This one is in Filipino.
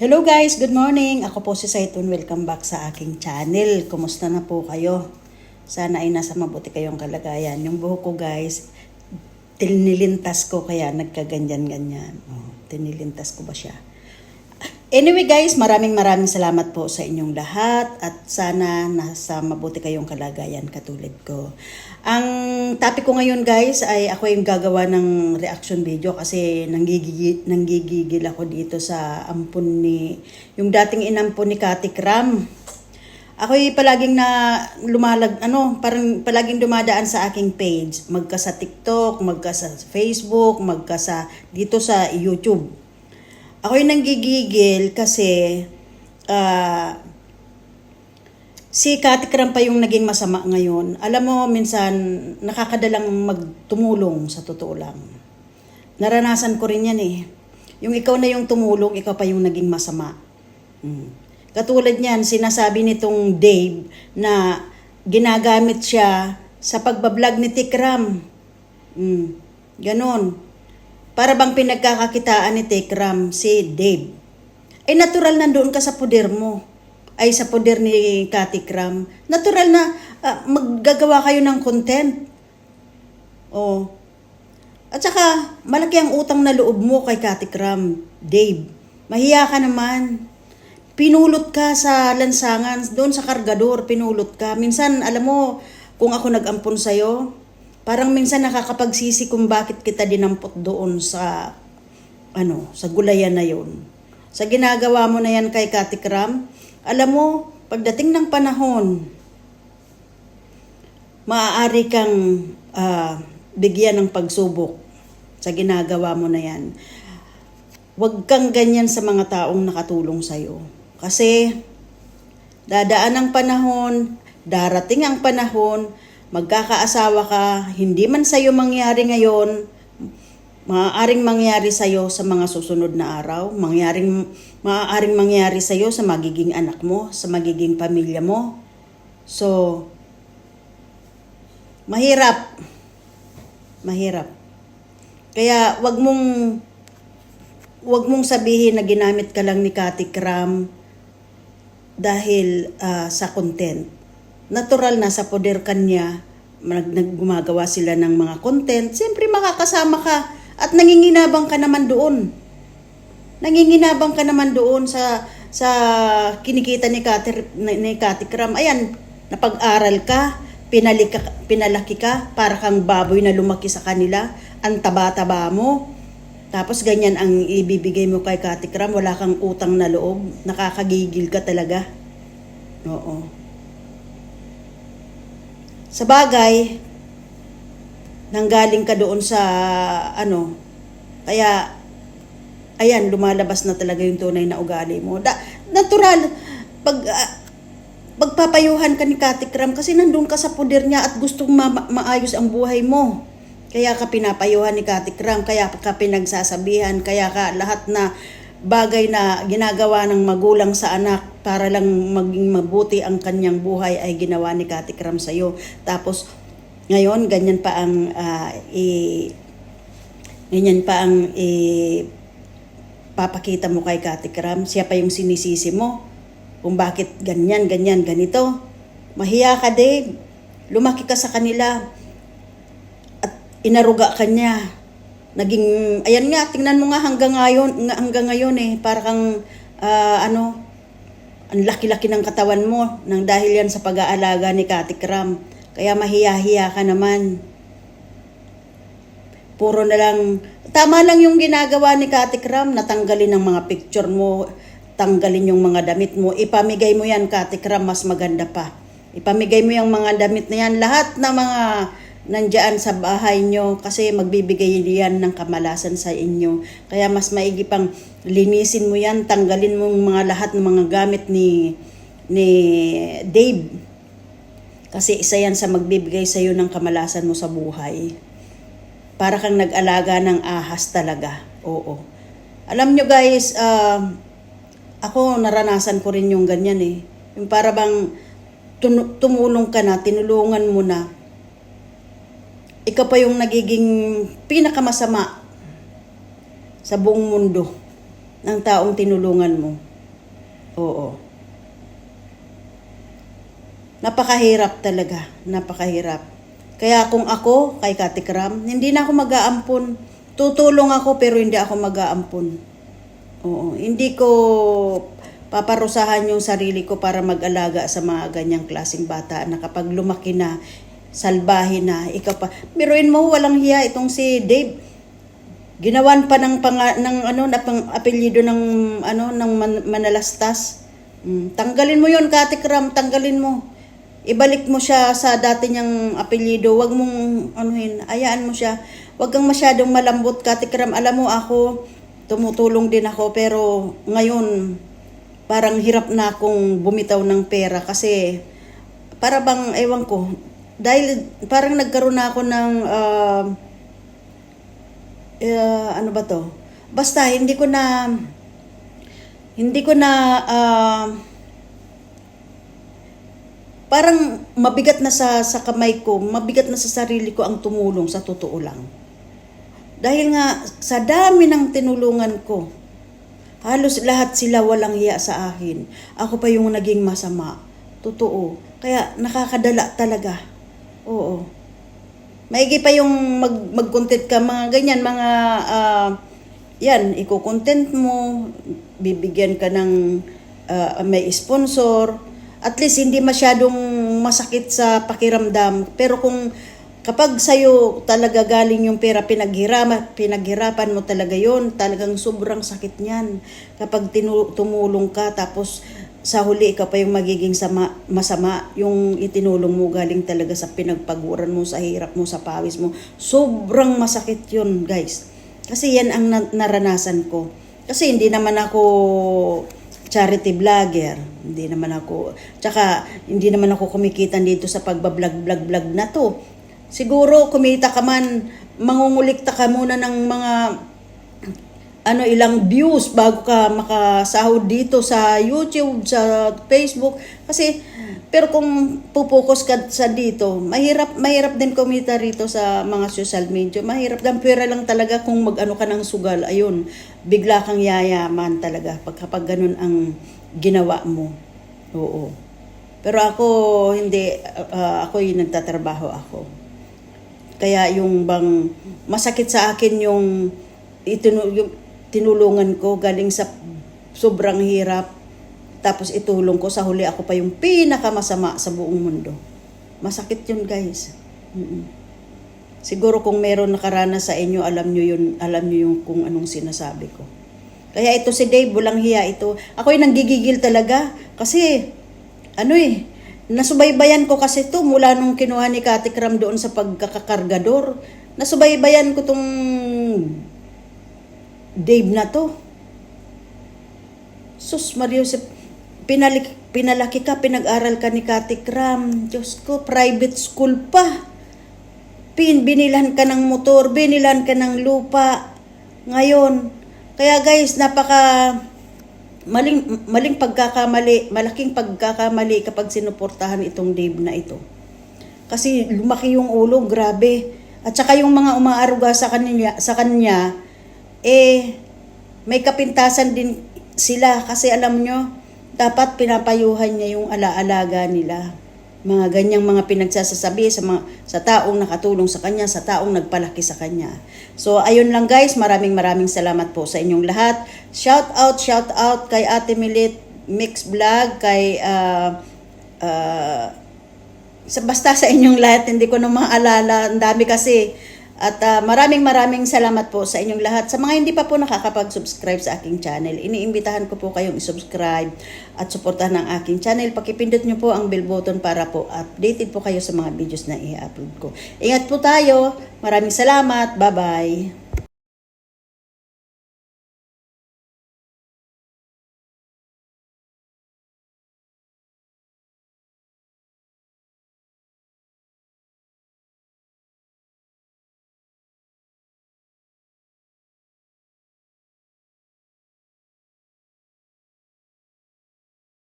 Hello guys, good morning. Ako po si Saitun. Welcome back sa aking channel. Kumusta na po kayo? Sana ay nasa mabuti kayong kalagayan. Yung buhok ko guys, tinilintas ko kaya nagkaganyan-ganyan. Oh, tinilintas ko ba siya? Anyway guys, maraming maraming salamat po sa inyong lahat at sana nasa mabuti kayong kalagayan katulad ko. Ang topic ko ngayon guys ay ako yung gagawa ng reaction video kasi nanggigigil, nanggigigil ako dito sa ampun ni, yung dating inampun ni Kati Kram. Ako palaging na lumalag, ano, parang palaging dumadaan sa aking page. Magka sa TikTok, magka sa Facebook, magka sa, dito sa YouTube. Ako yung nanggigigil kasi ah, si Kati Kram pa yung naging masama ngayon. Alam mo, minsan nakakadalang magtumulong sa totoo lang. Naranasan ko rin yan eh. Yung ikaw na yung tumulong, ikaw pa yung naging masama. Mm. Katulad niyan, sinasabi nitong Dave na ginagamit siya sa pagbablog ni Tikram. Mm. Ganon. Para bang pinagkakakitaan ni Tekram si Dave. Ay natural nandoon ka sa poder mo. Ay sa poder ni Katikram. Natural na ah, maggagawa kayo ng content. Oh. At saka, malaki ang utang na loob mo kay Katikram, Dave. Mahiya ka naman. Pinulot ka sa lansangan, doon sa kargador, pinulot ka. Minsan, alam mo, kung ako nag-ampon sa'yo, parang minsan nakakapagsisi kung bakit kita dinampot doon sa ano, sa gulayan na yon. Sa ginagawa mo na yan kay Katikram, alam mo, pagdating ng panahon, maaari kang ah, bigyan ng pagsubok sa ginagawa mo na yan. Huwag kang ganyan sa mga taong nakatulong sa'yo. Kasi, dadaan ang panahon, darating ang panahon, magkakaasawa ka, hindi man sa'yo mangyari ngayon, maaaring mangyari sa'yo sa mga susunod na araw, mangyaring, maaaring mangyari sa'yo sa magiging anak mo, sa magiging pamilya mo. So, mahirap. Mahirap. Kaya wag mong wag mong sabihin na ginamit ka lang ni Kati Kram dahil ah, sa content. Natural na sa poder kanya, nag, naggumagawa sila ng mga content, siyempre makakasama ka at nanginginabang ka naman doon. Nanginginabang ka naman doon sa sa kinikita ni Kati, ni, Kati Kram. Ayan, napag-aral ka, pinali ka, pinalaki ka, para kang baboy na lumaki sa kanila, ang taba-taba mo. Tapos ganyan ang ibibigay mo kay Kati Kram, wala kang utang na loob, nakakagigil ka talaga. Oo. Sa bagay, nanggaling ka doon sa ano, kaya ayan, lumalabas na talaga yung tunay na ugali mo. Da, natural, pag ah, pagpapayuhan ka ni Kati Kram kasi nandun ka sa poder niya at gustong ma- maayos ang buhay mo. Kaya ka pinapayuhan ni Kati Kram, kaya ka pinagsasabihan, kaya ka lahat na bagay na ginagawa ng magulang sa anak para lang maging mabuti ang kanyang buhay ay ginawa ni Kati Kram sa'yo. Tapos, ngayon, ganyan pa ang ah, i, ganyan pa ang i, papakita mo kay Kati Kram. Siya pa yung sinisisi mo kung bakit ganyan, ganyan, ganito. Mahiya ka, Dave. Lumaki ka sa kanila at inaruga ka niya. Naging, ayan nga, tingnan mo nga hanggang ngayon, nga- hanggang ngayon eh, para kang, ah, ano, ang laki-laki ng katawan mo nang dahil yan sa pag-aalaga ni Kati Kram. Kaya mahiya-hiya ka naman. Puro na lang, tama lang yung ginagawa ni Kati Kram, natanggalin ang mga picture mo, tanggalin yung mga damit mo, ipamigay mo yan Kati Kram, mas maganda pa. Ipamigay mo yung mga damit na yan, lahat na mga nandyan sa bahay nyo kasi magbibigay yan ng kamalasan sa inyo. Kaya mas maigi pang linisin mo yan, tanggalin mo mga lahat ng mga gamit ni ni Dave. Kasi isa yan sa magbibigay sa iyo ng kamalasan mo sa buhay. Para kang nag-alaga ng ahas talaga. Oo. Alam nyo guys, ah, ako naranasan ko rin yung ganyan eh. Yung para bang tumulong ka na, tinulungan mo na, ikaw pa yung nagiging pinakamasama sa buong mundo. ng taong tinulungan mo. Oo. Napakahirap talaga. Napakahirap. Kaya kung ako, kay Kati Kram, hindi na ako mag-aampon. Tutulong ako pero hindi ako mag-aampon. Oo. Hindi ko paparusahan yung sarili ko para mag-alaga sa mga ganyang klaseng bata na kapag lumaki na, salbahe na, ikaw pa. Biruin mo, walang hiya itong si Dave. Ginawan pa ng panga, ng ano na pang apelyido ng ano ng man, Manalastas. Mm, tanggalin mo 'yon, Kati Kram, tanggalin mo. Ibalik mo siya sa dati niyang apelyido. Huwag mong anuhin, ayaan mo siya. Huwag kang masyadong malambot, Kati Kram. Alam mo ako, tumutulong din ako pero ngayon parang hirap na akong bumitaw ng pera kasi para bang ewan ko dahil parang nagkaroon na ako ng ah, eh, ano ba to? Basta hindi ko na hindi ko na ah, parang mabigat na sa sa kamay ko, mabigat na sa sarili ko ang tumulong sa totoo lang. Dahil nga sa dami ng tinulungan ko, halos lahat sila walang hiya sa akin. Ako pa yung naging masama. Totoo. Kaya nakakadala talaga. Oo. Maigi pa yung mag, mag-content ka, mga ganyan, mga, ah, yan, iko-content mo, bibigyan ka ng ah, may sponsor, at least hindi masyadong masakit sa pakiramdam. Pero kung kapag sa'yo talaga galing yung pera, pinaghirapan, pinaghirapan mo talaga yon talagang sobrang sakit niyan. Kapag tinu- tumulong ka, tapos sa huli ikaw pa yung magiging sama, masama, yung itinulong mo galing talaga sa pinagpaguran mo, sa hirap mo, sa pawis mo. Sobrang masakit yun, guys. Kasi yan ang na- naranasan ko. Kasi hindi naman ako charity vlogger. Hindi naman ako, tsaka hindi naman ako kumikita dito sa pagbablog-blog-blog na to. Siguro kumita ka man, mangungulikta ka muna ng mga ano ilang views bago ka makasahod dito sa YouTube, sa Facebook kasi pero kung pupokus ka sa dito, mahirap mahirap din kumita rito sa mga social media. Mahirap lang pera lang talaga kung mag-ano ka ng sugal. Ayun, bigla kang yayaman talaga pag kapag ganun ang ginawa mo. Oo. Pero ako hindi ah, ako yung nagtatrabaho ako. Kaya yung bang masakit sa akin yung, itinu, yung tinulungan ko galing sa sobrang hirap. Tapos itulong ko sa huli ako pa yung pinakamasama sa buong mundo. Masakit yun guys. Mm-mm. Siguro kung meron nakaranas sa inyo, alam nyo yun, alam nyo yung kung anong sinasabi ko. Kaya ito si Dave, bulang hiya ito. Ako yung nanggigigil talaga. Kasi, ano eh, nasubaybayan ko kasi to mula nung kinuha ni Kati Kram doon sa pagkakakargador. Nasubaybayan ko tong Dave na to. Sus, Mario, pinalik, pinalaki ka, pinag-aral ka ni Kati Kram. Diyos ko, private school pa. Pin, binilan ka ng motor, binilan ka ng lupa. Ngayon, kaya guys, napaka maling maling pagkakamali, malaking pagkakamali kapag sinuportahan itong Dave na ito. Kasi lumaki yung ulo, grabe. At saka yung mga umaaruga sa kanya, sa kanya eh may kapintasan din sila kasi alam nyo, dapat pinapayuhan niya yung alaalaga nila. Mga ganyang mga pinagsasasabi sa mga sa taong nakatulong sa kanya, sa taong nagpalaki sa kanya. So ayun lang guys, maraming maraming salamat po sa inyong lahat. Shout out, shout out kay Ate Milit Mix Vlog, kay ah, sa basta sa inyong lahat, hindi ko na maalala, ang dami kasi. At ah, maraming maraming salamat po sa inyong lahat. Sa mga hindi pa po nakakapag-subscribe sa aking channel, iniimbitahan ko po kayong isubscribe at suportahan ang aking channel. Pakipindot nyo po ang bell button para po updated po kayo sa mga videos na i-upload ko. Ingat po tayo. Maraming salamat. Bye-bye.